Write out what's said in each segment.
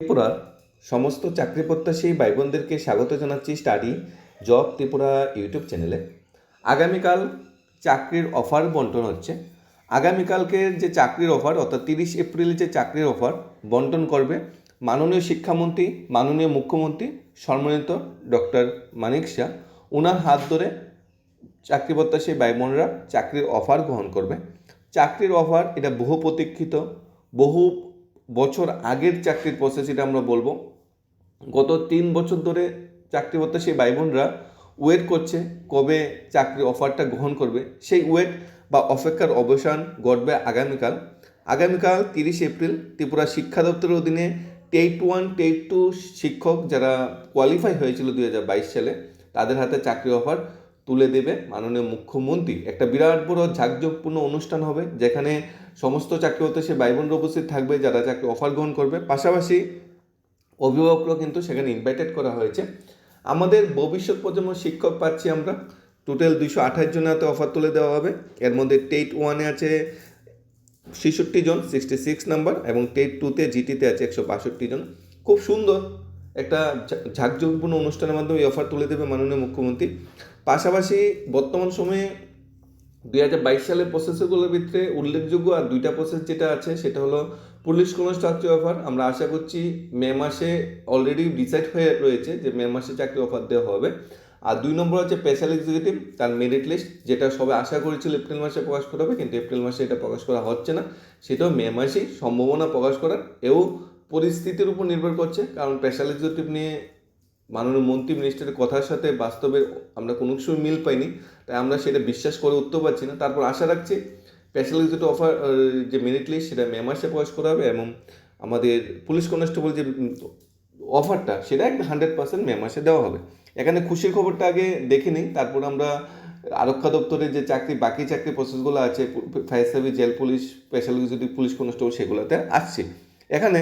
ত্রিপুরার সমস্ত চাকরি প্রত্যাশী ভাই বোনদেরকে স্বাগত জানাচ্ছি স্টাডি জব ত্রিপুরা ইউটিউব চ্যানেলে। আগামীকাল চাকরির অফার বন্টন হচ্ছে। আগামীকালকে যে চাকরির অফার, অর্থাৎ তিরিশ এপ্রিল যে চাকরির অফার বন্টন করবে, মাননীয় শিক্ষামন্ত্রী, মাননীয় মুখ্যমন্ত্রী সম্মানিত ডক্টর মানিক শাহ ওনার হাত ধরে চাকরি প্রত্যাশী ভাই বোনরা চাকরির অফার গ্রহণ করবে। চাকরির অফার, এটা বহু প্রতীক্ষিত, বহু বছর আগের চাকরির প্রসেস এটা আমরা বলব। গত তিন বছর ধরে চাকরি করতে সেই ভাই বোনরা ওয়েট করছে কবে চাকরি অফারটা গ্রহণ করবে। সেই ওয়েট বা অপেক্ষার অবসান ঘটবে আগামীকাল। আগামীকাল তিরিশ এপ্রিল ত্রিপুরা শিক্ষা দপ্তরের অধীনে টেট ওয়ান টেট টু শিক্ষক যারা কোয়ালিফাই হয়েছিল দু হাজার বাইশ সালে, তাদের হাতে চাকরি অফার তুলে দেবে মাননীয় মুখ্যমন্ত্রী। একটা বিরাট বড় ঝাঁকঝোঁকপূর্ণ অনুষ্ঠান হবে, যেখানে সমস্ত চাকরি হতে সে ভাই উপস্থিত থাকবে, যারা চাকরি অফার গ্রহণ করবে। পাশাপাশি অভিভাবকরাও কিন্তু সেখানে ইনভাইটেড করা হয়েছে। আমাদের ভবিষ্যৎ প্রজন্ম শিক্ষক পাচ্ছি আমরা। টোটাল দুইশো আঠাশ জনের হাতে অফার তুলে দেওয়া হবে। এর মধ্যে টেট ওয়ানে আছে ছেষট্টি জন সিক্সটি সিক্স নাম্বার এবং টেট টুতে জিটিতে আছে একশো বাষট্টি জন। খুব সুন্দর একটা ঝাঁকঝোঁকপূর্ণ অনুষ্ঠানের মাধ্যমে এই অফার তুলে দেবে মাননীয় মুখ্যমন্ত্রী। পাশাপাশি বর্তমান সময়ে দুই হাজার বাইশ সালের প্রসেসগুলোর ভিতরে উল্লেখযোগ্য আর দুইটা প্রসেস যেটা আছে, সেটা হলো পুলিশ কনস্ট্রাকচার অফার আমরা আশা করছি মে মাসে অলরেডি ডিসাইড হয়ে রয়েছে যে মে মাসে চাকরি অফার দেওয়া হবে। আর দুই নম্বর হচ্ছে স্পেশাল এক্সিকিউটিভ তার মেরিট লিস্ট যেটা সবাই আশা করেছিল এপ্রিল মাসে প্রকাশ করা হবে, কিন্তু এপ্রিল মাসে এটা প্রকাশ করা হচ্ছে না। সেটাও মে মাসেই সম্ভাবনা প্রকাশ করার। এও পরিস্থিতির উপর নির্ভর করছে, কারণ স্পেশাল এক্সিকিউটিভ নিয়ে মাননীয় মন্ত্রী মিনিস্টারের কথার সাথে বাস্তবে আমরা কোনো সময় মিল পাইনি, তাই আমরা সেটা বিশ্বাস করে উঠতে পারছি না। তারপর আশা রাখছি স্পেশাল অফার যে মেরিট লিস্ট সেটা মে মাসে প্রকাশ করা হবে এবং আমাদের পুলিশ কনস্টেবল যে অফারটা সেটা একটা হান্ড্রেড পার্সেন্ট মে মাসে দেওয়া হবে। এখানে খুশির খবরটা আগে দেখে নিই, তারপর আমরা আরক্ষা দপ্তরের যে চাকরি, বাকি চাকরি প্রসেসগুলো আছে fire service jail police special police constable সেগুলোতে আসছে। এখানে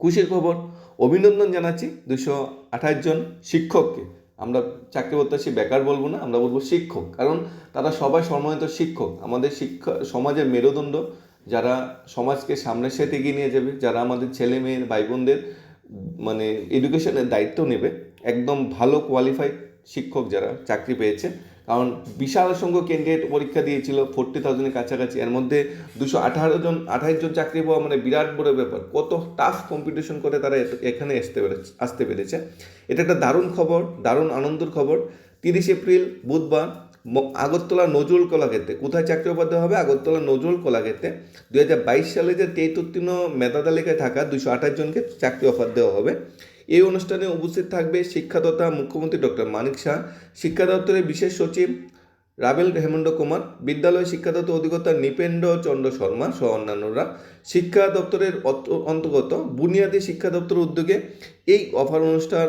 খুশির খবর অভিনন্দন জানাচ্ছি দুশো আঠাশ জন শিক্ষককে। আমরা চাকরি প্রত্যাশী বেকার বলব না, আমরা বলব শিক্ষক। কারণ তারা সবাই সম্মানিত শিক্ষক। আমাদের শিক্ষা, সমাজের মেরুদণ্ড, যারা সমাজকে সামনের সাথে এগিয়ে নিয়ে যাবে, যারা আমাদের ছেলে মেয়ের ভাই বোনদের মানে এডুকেশনের দায়িত্ব নেবে, একদম ভালো কোয়ালিফাইড শিক্ষক যারা চাকরি পেয়েছে। কারণ বিশাল সংখ্যক ক্যান্ডিডেট পরীক্ষা দিয়েছিল ফোরটি থাউজেন্ডের কাছাকাছি। এর মধ্যে দুশো আঠারো জন আঠাশ জন চাকরি পাওয়া মানে বিরাট বড় ব্যাপার। কত টাফ কম্পিটিশন করে তারা এখানে আসতে পেরেছে আসতে পেরেছে। এটা একটা দারুণ খবর, দারুণ আনন্দের খবর। তিরিশ এপ্রিল, বুধবার আগরতলা নজরুল কলাক্ষেত্রে। কোথায় চাকরি দেওয়া হবে? আগরতলা নজরুল কলাক্ষেত্রে। দুই হাজার বাইশ সালে যে টেট উত্তীর্ণ মেধা তালিকায় থাকা দুশো আঠাশ জনকে চাকরি অফার দেওয়া হবে। এই অনুষ্ঠানে উপস্থিত থাকবে শিক্ষা তথা মুখ্যমন্ত্রী ডক্টর মানিক শাহ, শিক্ষা দপ্তরের বিশেষ সচিব রাবেল হেমন্ত কুমার বিদ্যালয় শিক্ষা দপ্তর অধিকর্তা নৃপেন্দ্র চন্দ্র শর্মা সহ অন্যান্যরা, শিক্ষা দপ্তরের অন্তর্গত বুনিয়াদী শিক্ষা দপ্তর উদ্যোগে এই অফার অনুষ্ঠান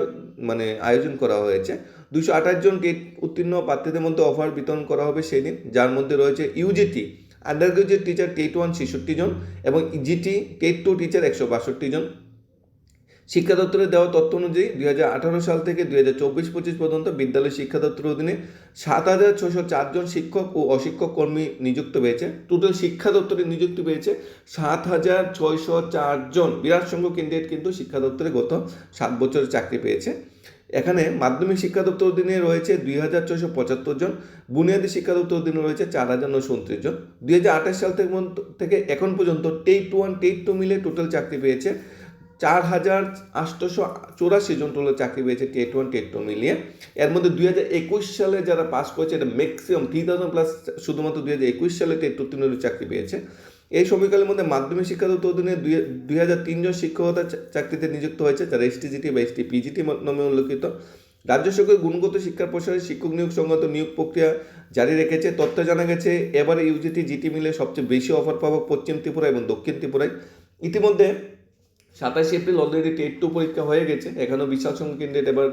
মানে আয়োজন করা হয়েছে। দুশো আঠাশ জন টেট উত্তীর্ণ প্রার্থীদের মধ্যে অফার বিতরণ করা হবে সেই দিন যার মধ্যে রয়েছে UGT undergraduate teacher TET one ছেষট্টি জন এবং জিটি টেট টু টিচার একশো বাষট্টি জন। শিক্ষা দপ্তরের দেওয়া তথ্য অনুযায়ী দুই হাজার আঠারো সাল থেকে দুই হাজার চব্বিশ পঁচিশ পর্যন্ত বিদ্যালয় শিক্ষা দপ্তরের অধীনে সাত হাজার ছশো চারজন শিক্ষক ও অশিক্ষক কর্মী নিযুক্ত পেয়েছে। টোটাল শিক্ষা দপ্তরে নিযুক্তি পেয়েছে সাত হাজার ছয়শো চারজন বিরাট সংখ্যক ক্যান্ডিডেট কিন্তু শিক্ষা দপ্তরে গত সাত বছরের চাকরি পেয়েছে। এখানে মাধ্যমিক শিক্ষা দপ্তর অধীনে রয়েছে দুই হাজার ছয়শো পঁচাত্তর জন। বুনিয়াদী শিক্ষা দপ্তর অধীনে রয়েছে চার হাজার নশো উনত্রিশ জন। দুই হাজার আঠাশ সাল থেকে থেকে এখন পর্যন্ত টেট ওয়ান টেট টু মিলে টোটাল চাকরি পেয়েছে। চার হাজার আটশোশো চৌরাশি জন টোটাল চাকরি পেয়েছে টেট ওয়ান টেট টু মিলিয়ে এর মধ্যে দুই হাজার একুশ সালে যারা পাস করেছে, এটা ম্যাক্সিমাম থ্রি থাউজেন্ড প্লাস শুধুমাত্র দুই হাজার একুশ সালে টেট উত্তীর্ণ চাকরি পেয়েছে। এই সময়কালের মধ্যে মাধ্যমিক শিক্ষা দপ্তর অধীনে দুই হাজার তিনজন শিক্ষকতা চাকরিতে নিযুক্ত হয়েছে, যারা এসটিজিটি বা এসটি পিজিটি নামে উল্লেখিত। রাজ্য সরকার গুণগত শিক্ষার প্রসারে শিক্ষক নিয়োগ সংক্রান্ত নিয়োগ প্রক্রিয়া জারি রেখেছে। তথ্য জানা গেছে, এবারে ইউজিটি জিটি মিলে সবচেয়ে বেশি অফার পাবো পশ্চিম ত্রিপুরা এবং দক্ষিণ ত্রিপুরায়। ইতিমধ্যে সাতাশে এপ্রিল অলরেডি টেট টু পরীক্ষা হয়ে গেছে এখানেও সংখ্যক ক্যান্ডিডেট এবার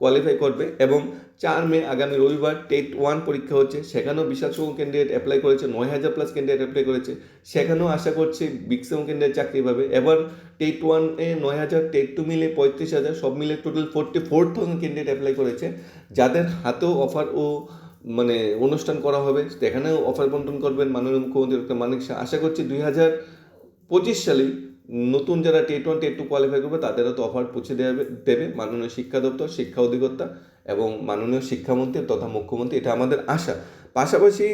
কোয়ালিফাই করবে এবং চার মে আগামী রবিবার টেট ওয়ান পরীক্ষা হচ্ছে, সেখানেও সংখ্যক ক্যান্ডিডেট অ্যাপ্লাই করেছে, নয় হাজার প্লাস ক্যান্ডিডেট অ্যাপ্লাই করেছে, সেখানেও আশা করছি বিক্সেম ক্যান্ডিডেট চাকরি পাবে। এবার টেট ওয়ান এ নয় হাজার টেট টু মিলে পঁয়ত্রিশ হাজার, সব মিলে total forty four thousand candidate apply করেছে, যাদের হাতেও অফার ও মানে অনুষ্ঠান করা হবে, সেখানেও অফার বন্টন করবেন মাননীয় মুখ্যমন্ত্রী ডক্টর মানিক শাহ। আশা করছি দুই হাজার পঁচিশ সালেই নতুন যারা TET one TET two qualify করবে, তাদেরও তো অফার পৌঁছে দেবে দেবে মাননীয় শিক্ষা দপ্তর, শিক্ষা অধিকর্তা এবং মাননীয় শিক্ষামন্ত্রী তথা মুখ্যমন্ত্রী, এটা আমাদের আশা। পাশাপাশি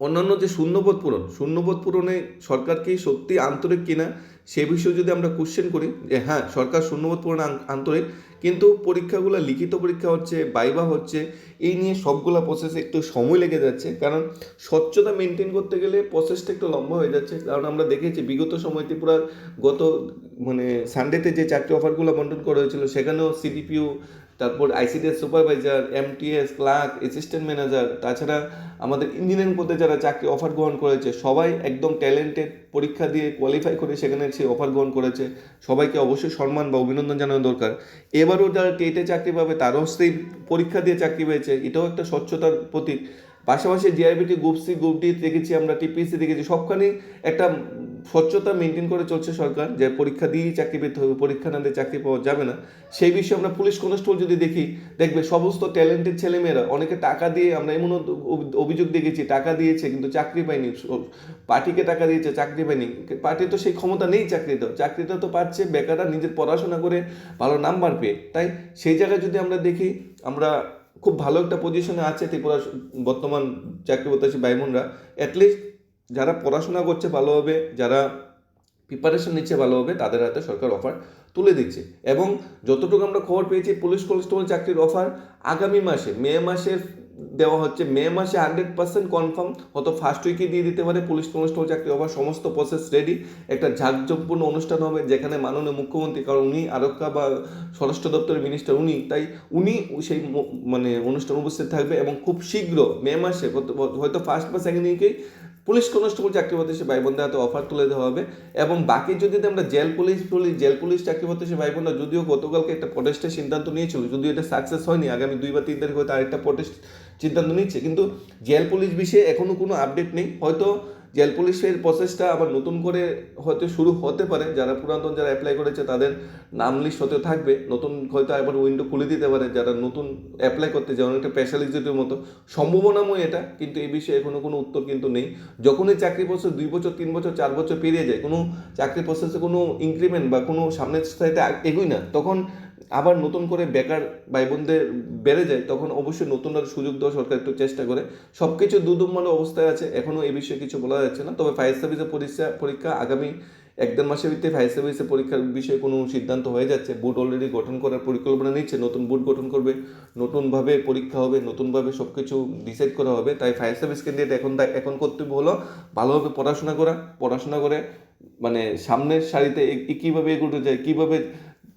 অন্যান্য যে শূন্যপদ পূরণ, শূন্যপদ পূরণে সরকার কি সত্যি আন্তরিক কিনা সে বিষয়ে যদি আমরা কোশ্চেন করি, যে হ্যাঁ সরকার শূন্যবোধ পূরণ আন্তরিক কিন্তু পরীক্ষাগুলো, লিখিত পরীক্ষা হচ্ছে, বাইবা হচ্ছে, এই নিয়ে সবগুলা প্রসেসে একটু সময় লেগে যাচ্ছে। কারণ স্বচ্ছতা মেনটেন করতে গেলে প্রসেসটা একটু লম্বা হয়ে যাচ্ছে। কারণ আমরা দেখেছি, বিগত সময় ত্রিপুরার গত মানে সানডেতে যে চাকরি অফারগুলো বন্টন করা হয়েছিল, সেখানেও সিডিপিউ তারপর ICDS supervisor MTS clerk assistant manager তাছাড়া আমাদের ইঞ্জিনিয়ারিং পদে যারা চাকরি অফার গ্রহণ করেছে, সবাই একদম ট্যালেন্টেড পরীক্ষা দিয়ে কোয়ালিফাই করে সেখানে সেই অফার গ্রহণ করেছে। সবাইকে অবশ্যই সম্মান বা অভিনন্দন জানানো দরকার। এবারও যারা টেটে চাকরি পাবে, তারাও সেই পরীক্ষা দিয়ে চাকরি পেয়েছে, এটাও একটা স্বচ্ছতার প্রতীক। পাশাপাশি JRBT group C group D দেখেছি আমরা টিপিএসসি দেখেছি সবখানেই একটা স্বচ্ছতা মেনটেন করে চলছে সরকার, যে পরীক্ষা দিয়েই চাকরি পেতে হবে, পরীক্ষা না দিয়ে চাকরি পাওয়া যাবে না। সেই বিষয়ে আমরা পুলিশ কনস্টেবল যদি দেখি, দেখবে সমস্ত ট্যালেন্টেড ছেলেমেয়েরা, অনেকে টাকা দিয়ে আমরা এমন অভিযোগ দেখেছি, টাকা দিয়েছে কিন্তু চাকরি পায়নি পার্টিকে টাকা দিয়েছে, চাকরি পায়নি। পার্টি তো সেই ক্ষমতা নেই চাকরি দাও চাকরিটা তো পাচ্ছে বেকাররা নিজের পড়াশোনা করে ভালো নাম্বার পেয়ে। তাই সেই জায়গায় যদি আমরা দেখি, আমরা খুব ভালো একটা পজিশনে আছে ত্রিপুরা বর্তমান চাকরি প্রত্যাশী ভাই বোনরা অ্যাটলিস্ট যারা পড়াশোনা করছে ভালোভাবে, যারা প্রিপারেশন নিচ্ছে ভালোভাবে, তাদের হাতে সরকার অফার তুলে দিচ্ছে। এবং যতটুকু আমরা খবর পেয়েছি, পুলিশ কনস্টেবল চাকরির অফার আগামী মাসে, মে মাসে দেওয়া হচ্ছে। মে মাসে হান্ড্রেড পার্সেন্ট কনফার্ম হয়তো ফার্স্ট উইকে দিয়ে দিতে পারে। পুলিশ, কনস্টেবল, চাকরি হবার সমস্ত প্রসেস রেডি একটা ঝাঁকঝোঁকপূর্ণ অনুষ্ঠান হবে যেখানে মাননীয় মুখ্যমন্ত্রী, কারণ উনি আরক্ষা বা স্বরাষ্ট্র দপ্তরের মিনিস্টার উনি, তাই উনি সেই মানে অনুষ্ঠান উপস্থিত থাকবে এবং খুব শীঘ্র মে মাসে হয়তো ফার্স্ট বা সেকেন্ড উইকেই পুলিশ কনস্টেবল চাকরি প্রত্যাশী ভাই বোনদের হাতে অফার তুলে দেওয়া হবে এবং বাকি যদি আমরা jail police police jail police চাকরি প্রত্যাশী ভাই বোনরা যদিও গতকালকে একটা প্রটেস্টের সিদ্ধান্ত নিয়েছিল, যদিও এটা সাকসেস হয়নি, আগামী দুই বা তিন তারিখ হয়তো আরেকটা প্রটেস্ট সিদ্ধান্ত নিচ্ছে, কিন্তু জেল পুলিশ বিষয়ে এখনও কোনো আপডেট নেই। হয়তো জেল পুলিশের প্রসেসটা আবার নতুন করে হয়তো শুরু হতে পারে। যারা পুরাতন যারা অ্যাপ্লাই করেছে, তাদের নাম লিস্ট হতে থাকবে। নতুন হয়তো আবার উইন্ডো খুলে দিতে পারে। যারা নতুন অ্যাপ্লাই করতে যায় অনেকটা স্পেশালিস্টের মতো। সম্ভাবনাময় এটা, কিন্তু এই বিষয়ে এখনও কোনো উত্তর কিন্তু নেই। যখনই চাকরি প্রসেস দুই বছর, তিন বছর, চার বছর পেরিয়ে যায়, কোনো চাকরি প্রসেসে কোনো ইনক্রিমেন্ট বা কোনো সামনের স্থায়ীতে এগোই না। তখন আবার নতুন করে বেকার ভাই বোনদের বেড়ে যায়, তখন অবশ্যই নতুন আর সুযোগ দেওয়া সরকার একটু চেষ্টা করে। সব কিছু দুদুম্মানো অবস্থায় আছে, এখনও এই বিষয়ে কিছু বলা যাচ্ছে না। তবে ফায়ার সার্ভিসের পরীক্ষা পরীক্ষা আগামী এক দেড় মাসের ভিত্তিতে ফায়ার সার্ভিসের পরীক্ষার বিষয়ে কোনো সিদ্ধান্ত হয়ে যাচ্ছে। বুট অলরেডি গঠন করার পরিকল্পনা নিচ্ছে, নতুন বুট গঠন করবে, নতুনভাবে পরীক্ষা হবে, নতুনভাবে সব কিছু ডিসাইড করা হবে। তাই ফায়ার সার্ভিস ক্যান্ডিডেট এখন এখন কর্তব্য হলো ভালোভাবে পড়াশোনা করা, পড়াশোনা করে মানে সামনের সারিতে এ- এ- কীভাবে এগোতে যায়, কীভাবে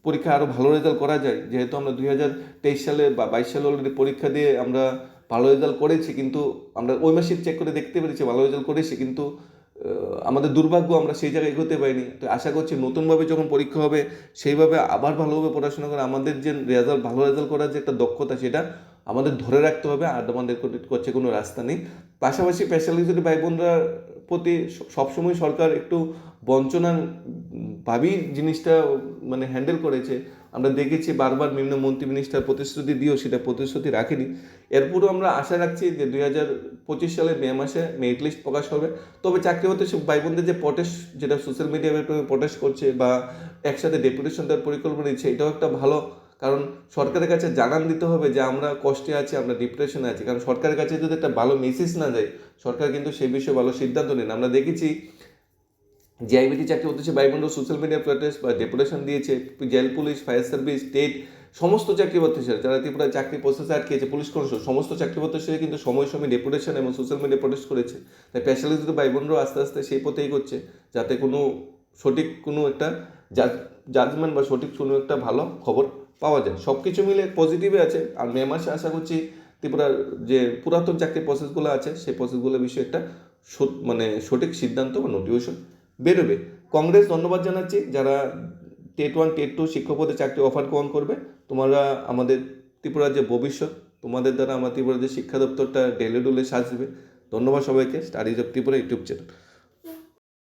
পরীক্ষা আরও ভালো রেজাল্ট করা যায়। যেহেতু আমরা দুই হাজার তেইশ সালে বা বাইশ সালে অলরেডি পরীক্ষা দিয়ে আমরা ভালো রেজাল্ট করেছি, কিন্তু আমরা ওই মাসিক চেক করে দেখতে পেরেছি, ভালো রেজাল্ট করেছি, কিন্তু আমাদের দুর্ভাগ্য আমরা সেই জায়গায় এগোতে পারিনি। তো আশা করছি নতুনভাবে যখন পরীক্ষা হবে, সেইভাবে আবার ভালোভাবে পড়াশোনা করে আমাদের যে রেজাল্ট ভালো রেজাল্ট করার যে একটা দক্ষতা, সেটা আমাদের ধরে রাখতে হবে, আর আমাদের করছে কোনো রাস্তা নেই। পাশাপাশি স্পেশালিস্ট ভাই বোনরা প্রতি সবসময় সরকার একটু বঞ্চনার ভাবেই জিনিসটা মানে হ্যান্ডেল করেছে। আমরা দেখেছি বারবার বিভিন্ন মন্ত্রী মিনিস্টার প্রতিশ্রুতি দিয়েও সেটা প্রতিশ্রুতি রাখেনি। এরপরও আমরা আশা রাখছি যে দুই হাজার পঁচিশ সালের মে মাসে মেরিট লিস্ট প্রকাশ হবে। তবে চাকরি হতে সব ভাই বোনদের যে প্রটেস্ট যেটা সোশ্যাল মিডিয়ায় প্রটেস্ট করছে বা একসাথে ডেপুটেশন দেওয়ার পরিকল্পনা নিচ্ছে এটাও একটা ভালো কারণ সরকারের কাছে জানান দিতে হবে যে আমরা কষ্টে আছি, আমরা ডিপ্রেশনে আছি। কারণ সরকারের কাছে যদি একটা ভালো মেসেজ না যায়, সরকার কিন্তু সেই বিষয়ে ভালো সিদ্ধান্ত নেন আমরা দেখেছি জিআইবিটি চাকরি উদ্দেশ্যে বোনরা সোশ্যাল মিডিয়া প্রটেস্ট বা ডেপুটেশন দিয়েছে jail police fire service state সমস্ত চাকরি প্রত্যাশী যারা ত্রিপুরা চাকরি প্রসেসে আটকেছে পুলিশ কনস্টেবল সমস্ত চাকরি প্রত্যাশী কিন্তু সময় সময় ডেপুটেশন এবং সোশ্যাল মিডিয়া প্রটেস্ট করেছে। তাই স্পেশালিস্ট ভাই বোনরাও আস্তে আস্তে সেই পথেই করছে যাতে কোনো সঠিক কোনো একটা জাজমেন্ট বা সঠিক কোনো একটা ভালো খবর পাওয়া যায়। সব কিছু মিলে পজিটিভে আছে। আর মে মাসে আশা করছি ত্রিপুরার যে পুরাতন চাকরির প্রসেসগুলো আছে, সেই প্রসেসগুলোর বিষয়ে একটা মানে সঠিক সিদ্ধান্ত বা নোটিফিকেশন বেরোবে। কংগ্রেস ধন্যবাদ জানাচ্ছি। যারা টেট ওয়ান টেট টু শিক্ষক পদে চাকরি অফার গ্রহণ করবে, তোমরা আমাদের ত্রিপুরার যে ভবিষ্যৎ, তোমাদের দ্বারা আমার ত্রিপুরার যে শিক্ষা দপ্তরটা ডেলে ডুলে সাজবে। ধন্যবাদ সবাইকে। Studies of Tripura YouTube channel